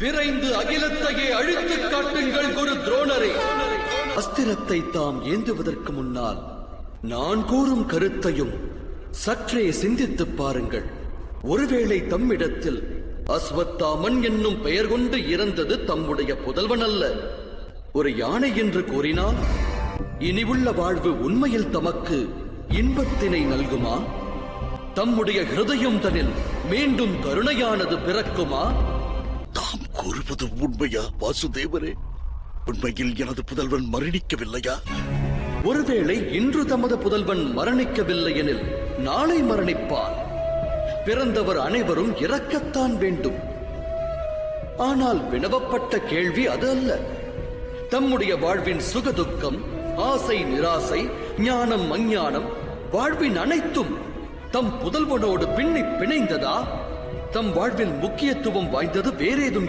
விரைந்து அகிலத்தையே அழித்துக் காட்டுங்கள் குரு துரோணரே. அஸ்திரத்தை தாம் ஏந்துவதற்கு முன்னால் நான் கூறும் கருத்தையும் சற்றே சிந்தித்துப் பாருங்கள். ஒருவேளை தம்மிடத்தில் அஸ்வத்தாமன் என்னும் பெயர் கொண்டு இறந்தது தம்முடைய புதல்வன் அல்ல ஒரு யானை என்று கூறினால் இனிவுள்ள வாழ்வு உண்மையில் தமக்கு இன்பத்தினை நல்குமா? தம்முடைய ஹிருதயம் தனில் மீண்டும் கருணையானது பிறக்குமா? கூறுவது உண்மையா வாசுதேவரே? உண்மையில் எனது புதல்வன் மரணிக்கவில்லையா? ஒருவேளை இன்று தமது புதல்வன் மரணிக்கவில்லை எனில் நாளை மரணிப்பார் பிறந்தவர் அனைவரும் இறக்கத்தான் வேண்டும். ஆனால் வினவப்பட்ட கேள்வி அது அல்ல. தம்முடைய வாழ்வின் சுகதுக்கம் ஆசை நிராசை ஞானம் அஞ்ஞானம் வாழ்வின் அனைத்தும் தம் புதல்வனோடு பின்னி பிணைந்ததா? தம் வாழ்வில் முக்கியத்துவம் வாய்ந்தது வேறேதும் இல்லை.